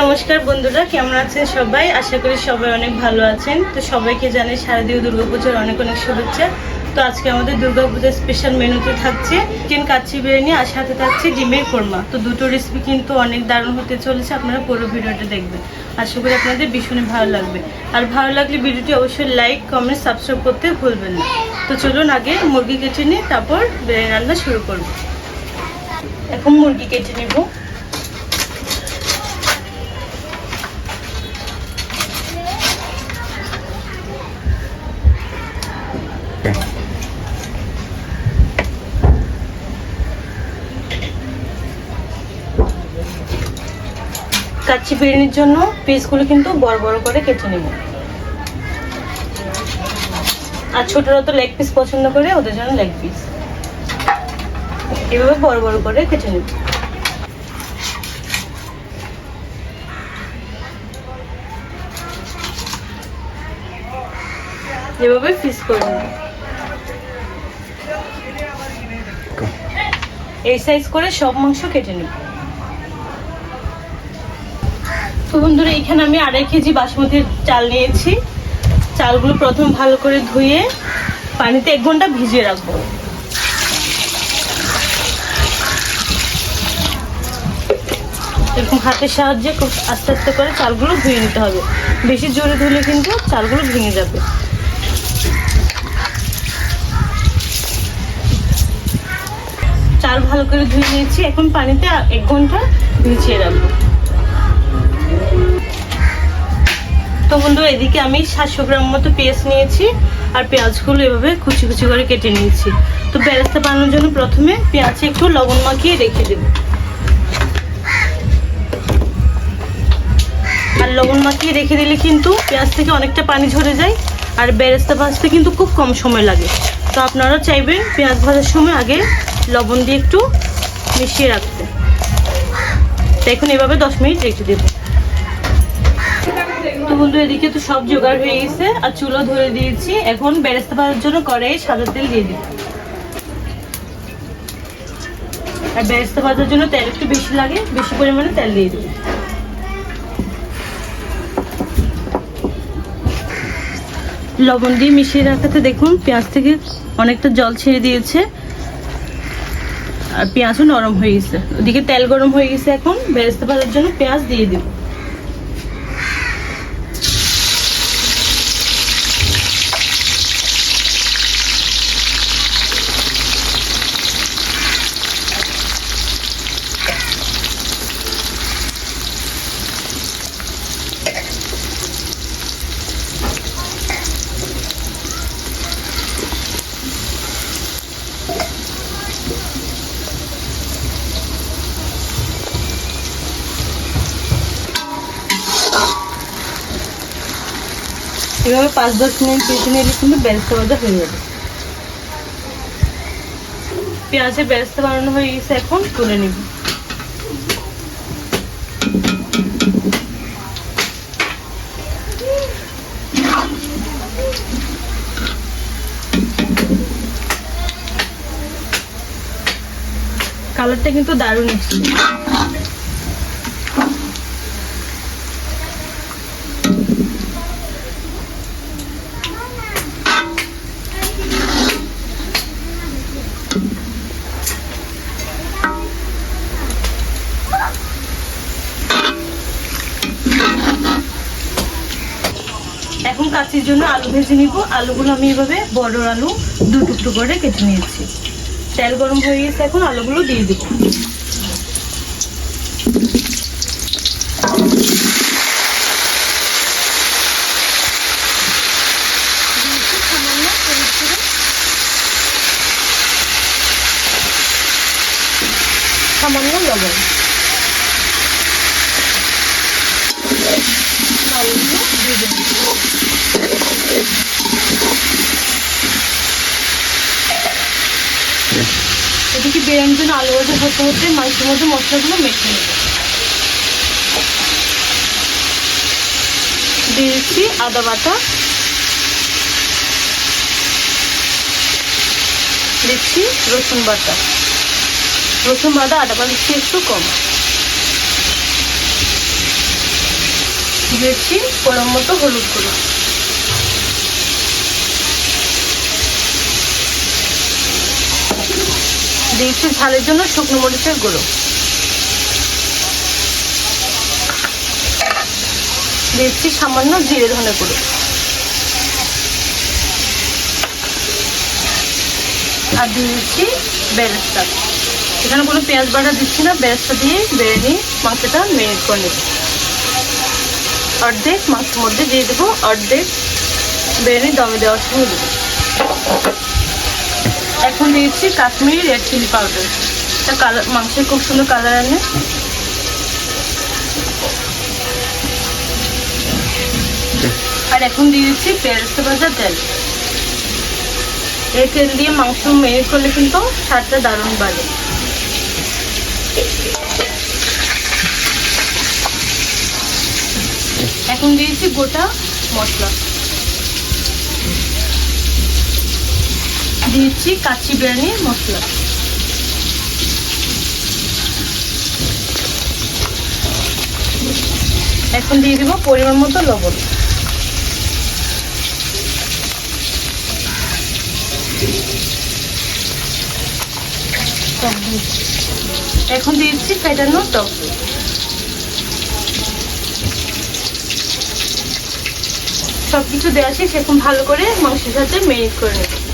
নমস্কার বন্ধুরা, কেমন আছেন সবাই? আশা করি সবাই অনেক ভালো আছেন। তো সবাইকে জানাই শারদীয় দুর্গাপুজোর অনেক অনেক শুভেচ্ছা। তো আজকে আমাদের দুর্গাপূজার স্পেশাল মেনুতে থাকছে চিকেন কাচ্চি বিরিয়ানি আর সাথে থাকছে ডিমের কোরমা। তো দুটো রেসিপি কিন্তু অনেক দারুণ হতে চলেছে, আপনারা পুরো ভিডিওটা দেখবেন। আশা করি আপনাদের ভীষণই ভালো লাগবে। আর ভালো লাগলে ভিডিওটি অবশ্যই লাইক কমেন্ট সাবস্ক্রাইব করতে ভুলবেন না। তো চলুন আগে মুরগি কেটে নিই তারপর বিরিয়ানি রান্না শুরু করব। এখন মুরগি কেটে নেব। কাচ্চি বিরিয়ানির জন্য পিসগুলো কিন্তু বড় বড় করে কেটে নেব। আর ছোটরা তো লেগ পিস পছন্দ করে, ওদের জন্য লেগ পিস এভাবে বড় বড় করে কেটে নেব। এভাবে পিস করে নেব। এই সাইজ করে সব মাংস কেটে নেব। তো বন্ধুরা, এখানে আমি আড়াই কেজি বাসমতি চাল নিয়েছি। চালগুলো প্রথম ভালো করে ধুয়ে পানিতে এক ঘণ্টা ভিজিয়ে রাখব। এরকম হাতের সাহায্যে খুব আস্তে আস্তে করে চালগুলো ধুয়ে নিতে হবে। বেশি জোরে ধুলে কিন্তু চালগুলো ভেঙে যাবে। চাল ভালো করে ধুয়ে নিয়েছি। এখন পানিতে এক ঘণ্টা ভিজিয়ে রাখব। তো বন্ধু, এদিকে আমি সাতশো গ্রাম মতো পেঁয়াজ নিয়েছি আর পেঁয়াজগুলো এভাবে কুচি কুচি করে কেটে নিয়েছি। তো বেরেস্তা বানানোর জন্য প্রথমে পেঁয়াজে একটু লবণ মাখিয়ে রেখে দেব। আর লবণ মাখিয়ে রেখে দিলে কিন্তু পেঁয়াজ থেকে অনেকটা পানি ঝরে যায় আর বেরেস্তা ভাজতে কিন্তু খুব কম সময় লাগে। তো আপনারা চাইবেন পেঁয়াজ ভাজার সময় আগে লবণ দিয়ে একটু মিশিয়ে রাখতে। তো এখন এভাবে দশ মিনিট রেখে দেবো। তো বন্ধু, এদিকে তো সব জোগাড় হয়ে গেছে। আর চুলো ধরে দিয়েছি। এখন বেরেস্তা ভাজার জন্য কড়াই সাদা তেল দিয়ে দিব আর বেরেস্তা ভাজার জন্য তেল একটু বেশি লাগে, বেশি পরিমাণে তেল দিয়ে দিব লবণ দিয়ে মিশিয়ে রাখাতে দেখুন, পেঁয়াজ থেকে অনেকটা জল ছেড়ে দিয়েছে। আর পেঁয়াজও নরম হয়ে গেছে। ওদিকে তেল গরম হয়ে গেছে এখন। বেরেস্তা ভাজার জন্য পেঁয়াজ দিয়ে দিব এভাবে পাঁচ, দশ মিনিট পেঁচে নিলে কিন্তু বেরেস্তা ভাজা হয়ে যাবে। পেঁয়াজে ব্যস্ত বানানো হয়ে গেছে এখন, তুলে নিব। কালারটা কিন্তু দারুণ এসছে। এখন কাচির জন্য আলু ভেজে নিব। আলুগুলো আমি এভাবে বড় আলু দু টুকরো করে কেটে নিয়েছি। তেল গরম হয়ে গেছে, এখন আলুগুলো দিয়ে দিব। আজকে এরম আলু ভাজা হতে হতে মাংসের মধ্যে মশলাগুলো মেখে নেব। দিয়েছি আদা বাটা। দিচ্ছি রসুন বাটা। রসুন বাটা, আদা বাটা দিচ্ছি একটু কম। দিচ্ছি গরম মতো হলুদ গুঁড়ো। দিয়েছি ঝালের জন্য শুকনো মরিচের গুঁড়ো। দিচ্ছি সামান্য জিরে ধনে গুঁড়ো। আর দিয়েছি বেরেস্তা। এখানে কোনো পেঁয়াজ বাটা দিচ্ছি না, বেরেস্তা দিয়ে বেড়ে নিয়ে মাংসটা মেরিনেট করে নেব। অর্ধেক মাংসের মধ্যে দিয়ে দেবো, অর্ধেক বেড়ে নিই দমে দেওয়ার সময় দেবো। এখন দিয়েছি কাশ্মীরি রেড চিলি পাউডার এটা কালার মাংসের খুব সুন্দর কালার আনে। আর এখন দিয়ে দিচ্ছি ভাজা তেল। এই তেল দিয়ে মাংস মেরে করলে কিন্তু স্বাদটা দারুণ বাড়ে। এখন দিয়েছি গোটা মশলা। দিয়েছি কাচ্চি বিরিয়ানির মশলা। এখন দিয়ে দিব পরিমাণ মতো লবণ। এখন দিয়েছি ফেটানো টক সব কিছু দেওয়া শেষ, এখন ভালো করে মাংসের সাথে মেরিট করে নেব।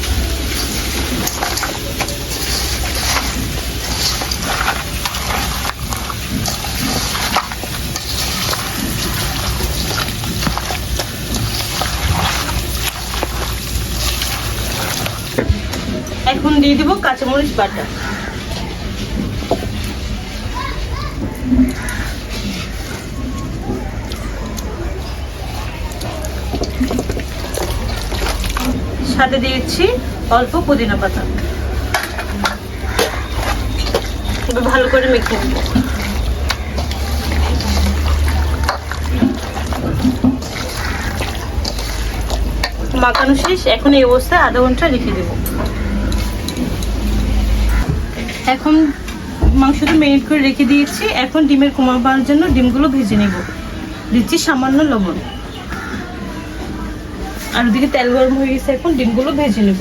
এখন দিয়ে দিব কাঁচামরিচ বাটা। সাথে দিয়েছি অল্প পুদিনা পাতা। ভালো করে মেখে নেব। মাখানো শেষ, এখন এই অবস্থায় আধা ঘণ্টা রেখে দেব। এখন মাংসটা মেরিনেট করে রেখে দিয়েছি। এখন ডিমের কোমা পাওয়ার জন্য ডিমগুলো ভেজে নেব। দিচ্ছি সামান্য লবণ। আর ওদিকে তেল গরম হয়ে গেছে, এখন ডিমগুলো ভেজে নেব।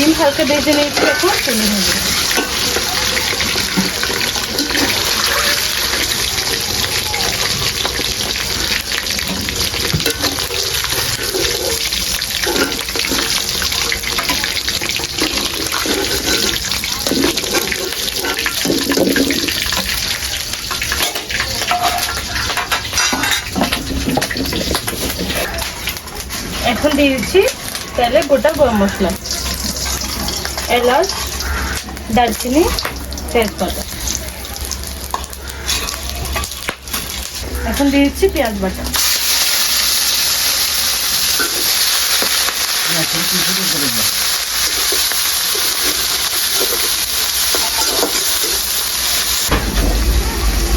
ডিম হালকা ভেজে নিয়েছি এখন তুলে নেব। এখন দিয়ে দিচ্ছি তেলে গোটা গরম মশলা। এলাচ, দারচিনি, তেজপাতা। এখন দিয়ে দিচ্ছি পেঁয়াজ বাটা।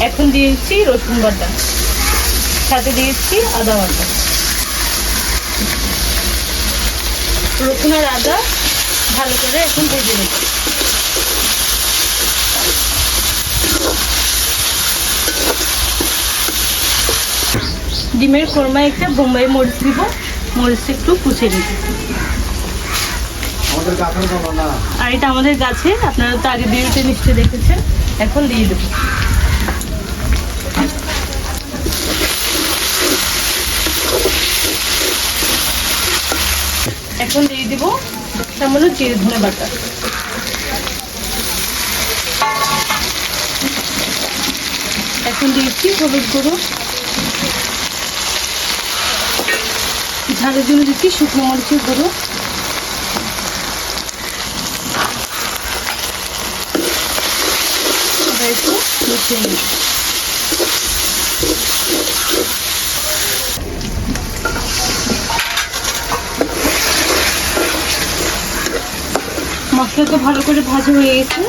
এখন দিয়ে দিচ্ছি রসুন বাটা। সাথে দিয়েছি আদা বাটা। রসুন আর আদা ভালো করে এখন ভেজে নেব। ডিমের কোরমায় একটা বোম্বাই মরিচ দিব মরিচটা একটু কুচে নিব। আর এটা আমাদের গাছে আপনারা তো আগে বিরুতে নিশ্চয়ই দেখেছেন এখন দিয়ে দেবো। এখন দিয়ে দিব। সামান্য জিরে ধনে বাটা এখন দিয়েছি হলুদ গুঁড়ো। ঝালের জন্য দিচ্ছি শুকনো মরিচের গুঁড়ো। একটু মিশিয়ে নিই মশলা তো ভালো করে ভাজা হয়ে গেছে।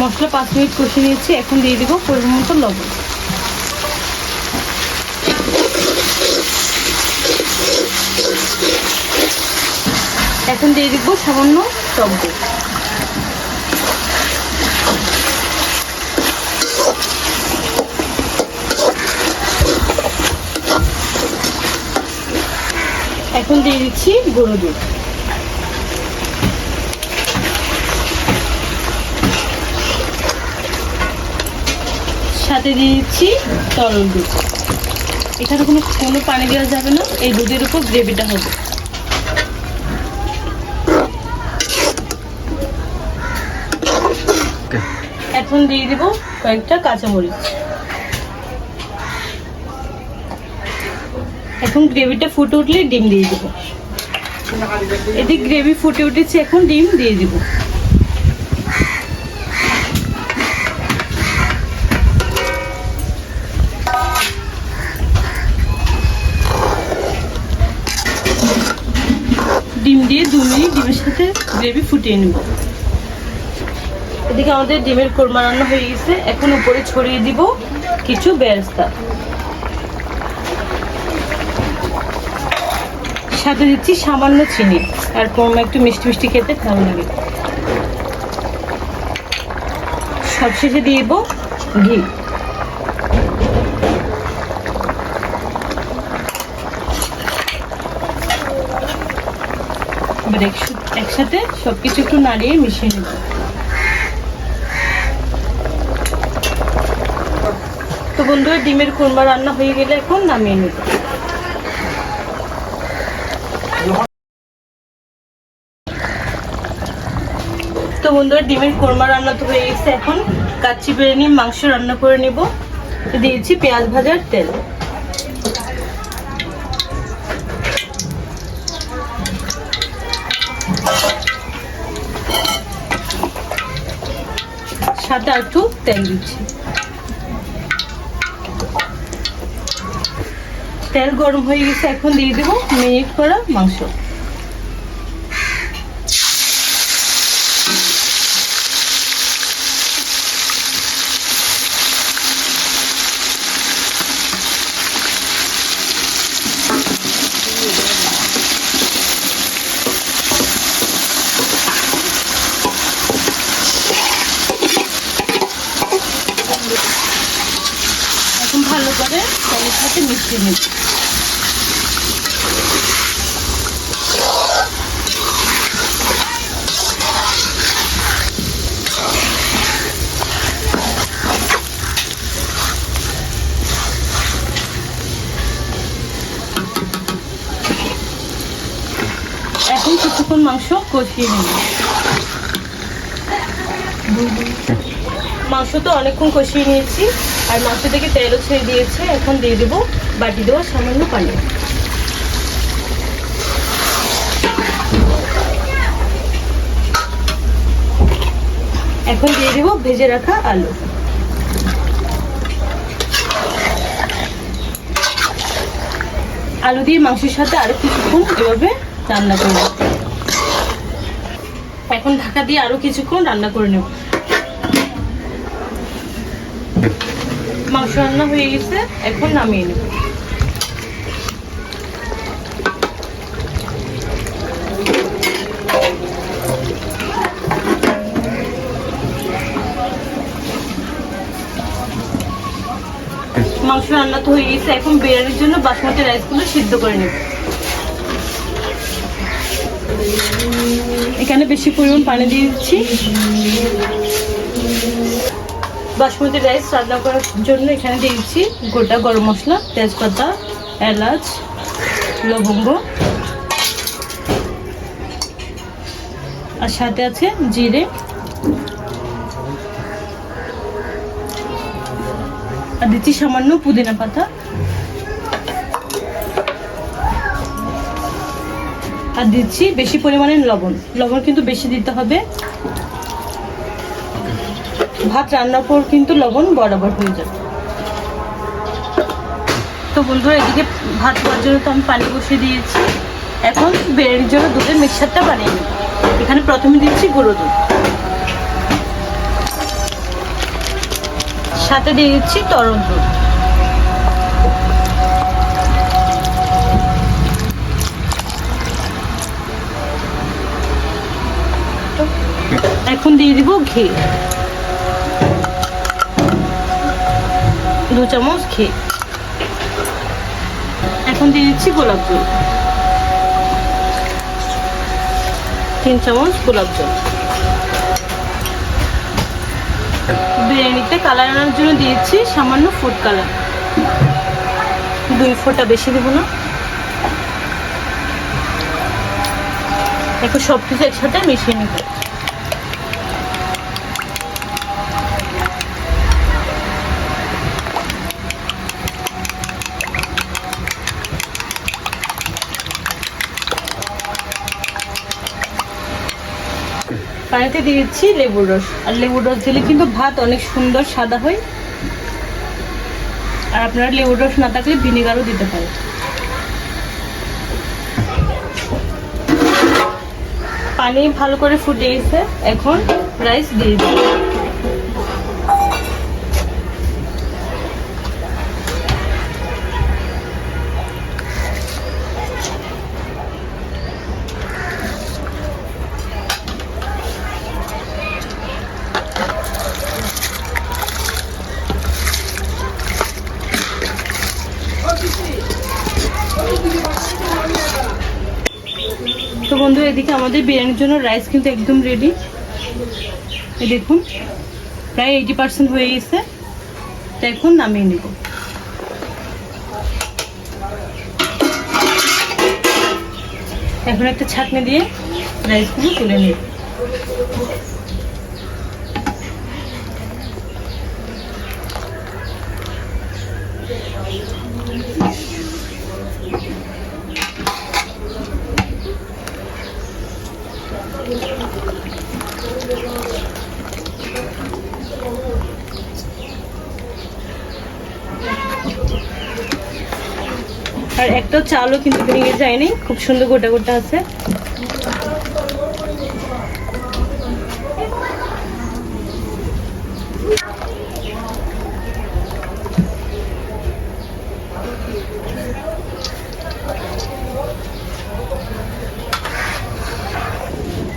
মশলা পাঁচ মিনিট কষে নিয়েছি, এখন দিয়ে দেবো পরিমাণ মতো লবণ। এখন দিয়ে দিব সামান্য টক এখন দিয়ে দিচ্ছি গুঁড়ো দুধ। সাথে দিয়ে দিচ্ছি তরল দুধ। এখানে কোনো কোনো পানি দেওয়া যাবে না এই দুধের উপর গ্রেভিটা হবে। এখন দিয়ে দিব কয়েকটা কাঁচামরিচ। এখন গ্রেভিটা ফুটে উঠলে ডিম দিয়ে দিব। এদিকে গ্রেভি ফুটে উঠেছে, এখন ডিম দিয়ে দিব। ডিম দিয়ে দু মিনিট ডিমের সাথে গ্রেভি ফুটিয়ে নেব। এদিকে আমাদের ডিমের কোরমা রান্না হয়ে গেছে, এখন উপরে ছড়িয়ে দিব কিছু বেরেস্তা। সাথে দিচ্ছি সামান্য চিনি আর কোরমা একটু মিষ্টি মিষ্টি খেতে ভালো লাগে। সবশেষে দিয়ে দেবো ঘি। এবার একসা- একসাথে সবকিছু একটু নাড়িয়ে মিশিয়ে নেব। তো বন্ধুরা, ডিমের কোরমা রান্না হয়ে গেলে এখন নামিয়ে নেব। বন্ধুরা ডিমের কোরমা রান্না তো হয়ে গেছে এখন। কাচ্চি বিরিয়ানি মাংস রান্না করে নেব। দিয়েছি পেঁয়াজ ভাজার তেল। সাথে একটু তেল দিচ্ছি। তেল গরম হয়ে গেছে, এখন দিয়ে দেবো মিনিট করা মাংস এখন ভালো করে সাথে মিশিয়ে নেব এখন কিছুক্ষণ মাংস কষিয়ে নেব মাংস তো অনেকক্ষণ কষিয়ে নিয়েছি আর মাংস থেকে তেলও ছেড়ে দিয়েছে, এখন দিয়ে দেবো বাটি দেওয়া সামান্য পানি। এখন দিয়ে দেবো ভেজে রাখা আলু। আলু দিয়ে মাংসের সাথে আরও কিছুক্ষণ এভাবে রান্না করব এখন ঢাকা দিয়ে আরও কিছুক্ষণ রান্না করে নেব। মাংস রান্না হয়ে গেছে, এখন নামিয়ে নেব। মাংস রান্না তো হয়ে গেছে, এখন বিরিয়ানির জন্য বাসমতি রাইসগুলো সিদ্ধ করে নেব। এখানে বেশি পরিমাণ পানি দিয়ে দিচ্ছি। বাসমতি রাইস রান্না করার জন্য এখানে দিয়ে দিচ্ছি গোটা গরম মশলা, তেজপাতা, এলাচ, লবঙ্গ আর সাথে আছে জিরে। আর দিচ্ছি সামান্য পুদিনা পাতা। আর দিচ্ছি বেশি পরিমাণে লবণ। লবণ কিন্তু বেশি দিতে হবে। ভাত রান্নার পর কিন্তু লবণ বরাবর হয়ে যাবে। তো বন্ধুরা, এদিকে ভাত হওয়ার জন্য তো আমি পানি বসিয়ে দিয়েছি। এখন বেড়ের জন্য দুধের মিক্সারটা বানিয়ে নেব। এখানে প্রথমে দিচ্ছি গুঁড়ো দুধ। সাথে দিয়ে দিচ্ছি তরল দুধ। এখন দিয়ে দিব ঘি। দু চামচ ঘি। এখন দিয়ে দিচ্ছি গোলাপ জল। তিন চামচ গোলাপ জল। বিরিয়ানিতে কালার আনার জন্য দিয়েছি সামান্য ফুড কালার দুই ফোঁটা বেশি দেবো না। এখন সব কিছু একসাথে মিশিয়ে নেব। পানিতে দিয়ে দিচ্ছি লেবুর রস। আর লেবুর রস দিলে কিন্তু ভাত অনেক সুন্দর সাদা হয়। আর আপনারা লেবুর রস না থাকলে ভিনেগারও দিতে পারেন। পানি ভালো করে ফুটে গেছে। এখন রাইস দিয়ে দিই আমাদের বিরিয়ানির জন্য রাইস কিন্তু একদম রেডি এই দেখুন, প্রায় এইটি পার্সেন্ট হয়ে গেছে। তা এখন নামিয়ে নেব। এখন একটা ছাঁকনি দিয়ে রাইসগুলো তুলে নেব। একটা চালও কিন্তু ভেঙে যায়নি। খুব সুন্দর গোটা গোটা আছে।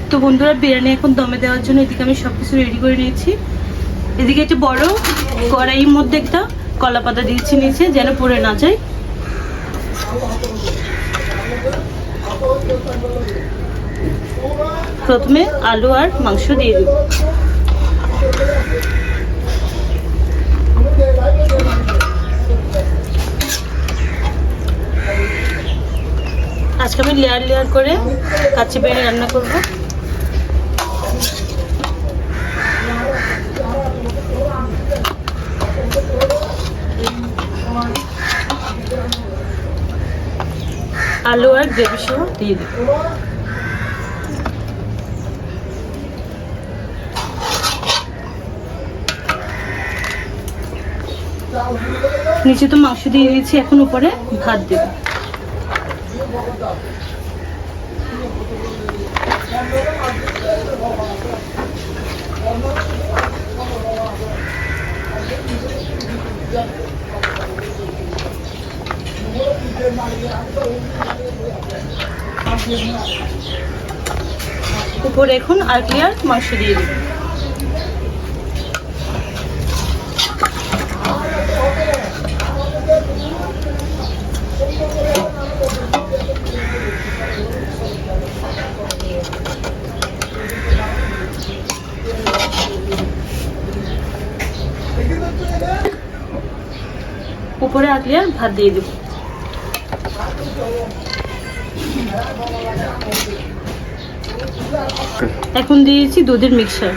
তো বন্ধুরা, বিরিয়ানি এখন দমে দেওয়ার জন্য এদিকে আমি সব কিছু রেডি করে নিয়েছি। এদিকে একটা বড় কড়াইয়ের মধ্যে একটা কলা পাতা দিয়েছি নিচে, যেন পড়ে না যায়। প্রথমে আলু আর মাংস দিয়ে দিব। আজকে আমি লেয়ার লেয়ার করে কাচ্চি বিরিয়ানি রান্না করব। আলু আর গ্রেভি সহ দিয়ে দিব। নিচে তো মাংস দিয়ে দিয়েছি, এখন উপরে ভাত দেব। উপরে এখন আর ক্লিয়ার মাংস দিয়ে দেব উপরে আগলিয়ার ভাত দিয়ে দেব। এখন দিয়েছি দুধের মিক্সার।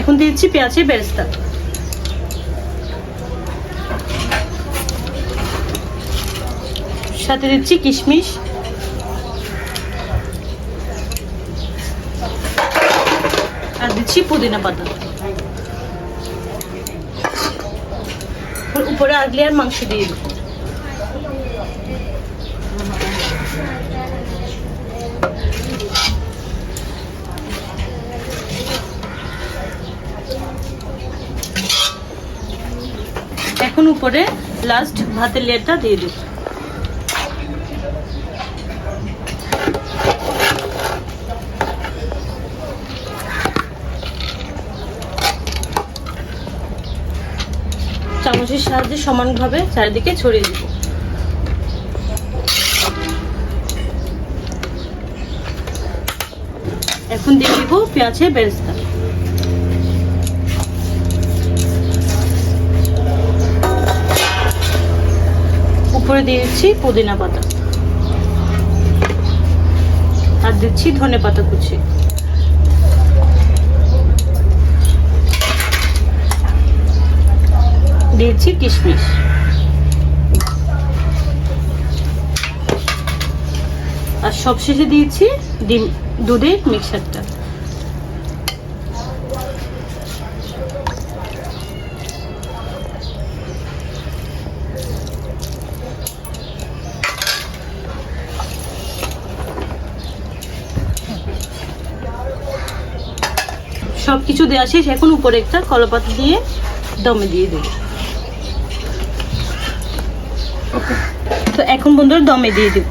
এখন দিয়েছি পেঁয়াজের বেরেস্তা। সাথে দিচ্ছি কিশমিশ। দিচ্ছি পুদিনা পাতা। উপরে আগলে আর মাংস দিয়ে দেবো। এখন উপরে লাস্ট ভাতের লেয়ারটা দিয়ে দেবো। চামচের সাহায্যে সমানভাবে চারিদিকে ছড়িয়ে দিব। এখন দিয়ে দিব পেঁয়াজের বেরেস্তা। উপরে দিয়ে দিচ্ছি পুদিনা পাতা। আর দিচ্ছি ধনে পাতা কুচি। দিয়েছি কিশমিশ। আর সবশেষে দিয়েছি ডিম দুধের মিক্সারটা। সব কিছু দেওয়া শেষ। এখন উপরে একটা কলাপাতা দিয়ে দমে দিয়ে দেবো তো এখন বন্ধুরা দমে দিয়ে দেব।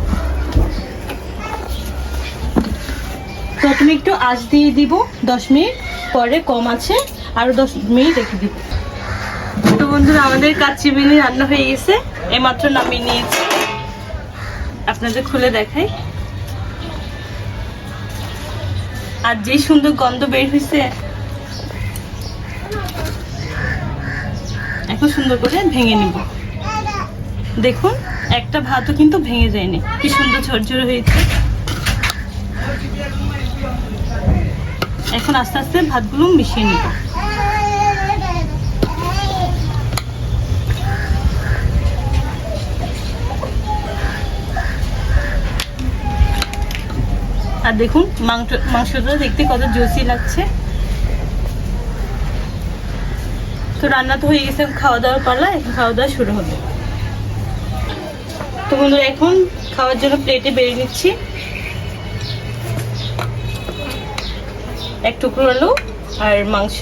প্রথমে একটু আঁচ দিয়ে দিব, দশ মিনিট, পরে কম আছে, আরও দশ মিনিট রেখে দিব। তো বন্ধুরা, আমাদের কাচ্চি বিনি রান্না হয়ে গেছে, এইমাত্র নামিয়ে নিয়েছি। আপনাদের খুলে দেখাই। আর যে সুন্দর গন্ধ বের হয়েছে, এখন সুন্দর করে ভেঙে নিব। দেখুন একটা ভাতও কিন্তু ভেঙে যায়নি। কি সুন্দর ঝরঝরে হয়েছে। এখন আস্তে আস্তে ভাতগুলো মিশিয়ে নিব। আর দেখুন, মাংস মাংসটা দেখতে কত জুসি লাগছে। তো রান্না তো হয়ে গেছে খাওয়া দাওয়ার পালা, এখন খাওয়া দাওয়া শুরু হবে। তো বন্ধুরা এখন খাওয়ার জন্য প্লেটে বেড়ে নিচ্ছি। এক টুকরো আলু আর মাংস।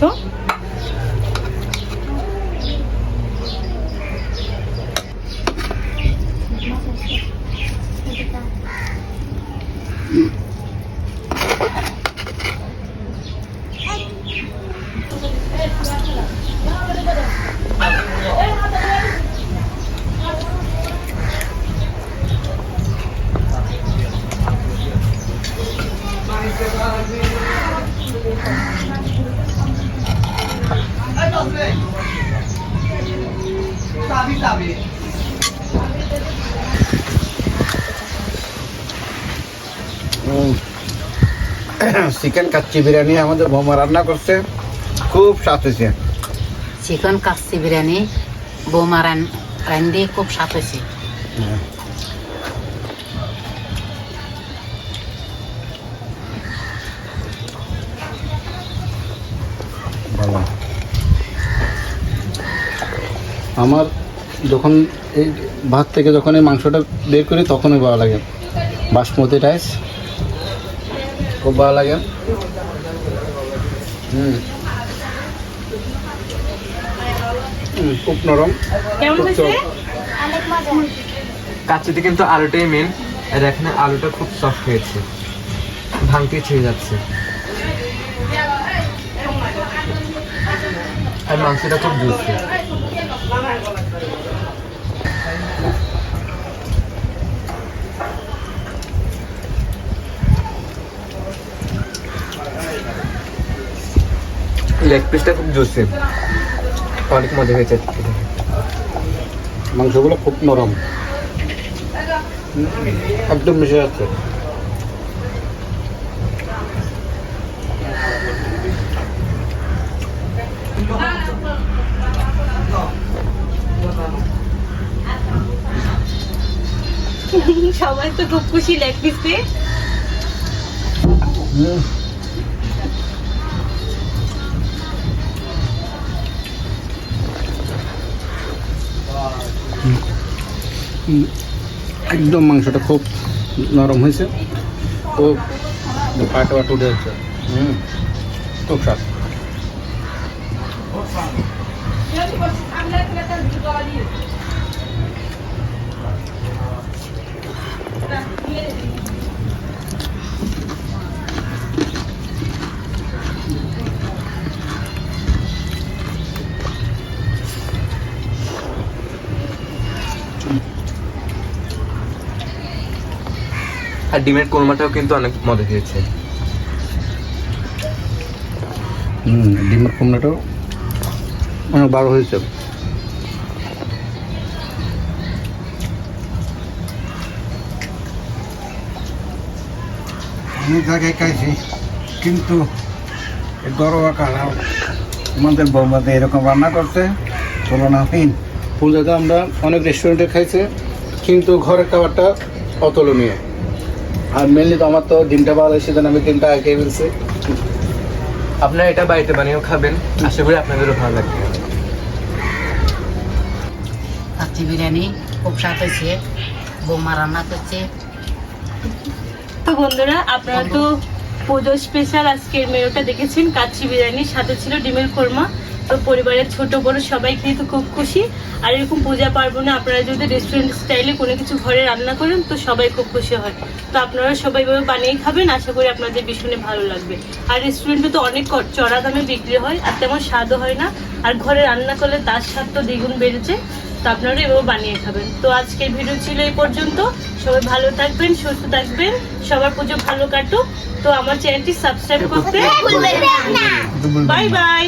চিকেন কাচ্চি বিরিয়ানি আমাদের বৌমা রান্না করছে। খুব স্বাদ হয়েছে। চিকেন কাচ্চি বিরিয়ানি বৌমা রান রান্ধি খুব স্বাদ হয়েছে। ভালো। আমার যখন এই ভাত থেকে যখন এই মাংসটা বের করি তখনই ভালো লাগে। বাসমতি রাইস খুব ভালো লাগে। হুম। খুব নরম। কাচ্চিতে কিন্তু আলুটাই মেন আর এখানে আলুটা খুব সফট হয়েছে। ভাঙতে ছেড়ে যাচ্ছে। আর মাংসটা খুব জুসি লেগ পিসটা খুব জুসি অনেক মজা হয়েছে। মাংসগুলো খুব নরম। একদম মিশে যাচ্ছে। সবাই তো খুব খুশি লেগ পিস পেয়ে একদম মাংসটা খুব নরম হয়েছে। খুব পাটা উঠে যাচ্ছে হুম খুব স্বাদ। আর ডিমের কোরমাটাও কিন্তু অনেক মজা হয়েছে। হুম ডিমের কুমড়াটাও অনেক বড় হয়েছে। অনেক জায়গায় খাইছি কিন্তু গরমা কালা আমাদের বৌমাদের এরকম রান্না করতে তুলনাহীন ফুল জায়গা আমরা অনেক রেস্টুরেন্টে খাইছে কিন্তু ঘরের খাবারটা অতুলনীয়। আর মেনলি তো আমার তো ডিমটা ভালো হয় সেজন্য আমি ডিমটা আগে ফেলছি। আপনারা এটা বাড়িতে বানিয়েও খাবেন আশা করি আপনাদেরও ভালো লাগবে। কাচ্চি বিরিয়ানি খুব স্বাদ হয়েছে বৌমা রান্না করছে। তো বন্ধুরা আপনারা তো পুজো স্পেশাল আজকের মেনুটা দেখেছেন কাচ্চি বিরিয়ানির সাথে ছিল ডিমের কোরমা। তো পরিবারের ছোট বড় সবাই খেয়ে তো খুব খুশি। আর এরকম পূজা পার্বণে আপনারা যদি রেস্টুরেন্ট স্টাইলে কোনো কিছু ঘরে রান্না করেন তো সবাই খুব খুশি হয়। তো আপনারা সবাই এভাবে বানিয়ে খাবেন আশা করি আপনাদের ভীষণই ভালো লাগবে। আর রেস্টুরেন্টে তো অনেক চড়া দামে বিক্রি হয় আর তেমন স্বাদও হয় না। আর ঘরে রান্না করলে তার স্বাদ তো দ্বিগুণ বেড়েছে। তো আপনারা এভাবে বানিয়ে খাবেন। তো আজকের ভিডিও ছিল এই পর্যন্ত। সবাই ভালো থাকবেন সুস্থ থাকবেন। সবার পুজো ভালো কাটুক। তো আমার চ্যানেলটি সাবস্ক্রাইব করতে বাই বাই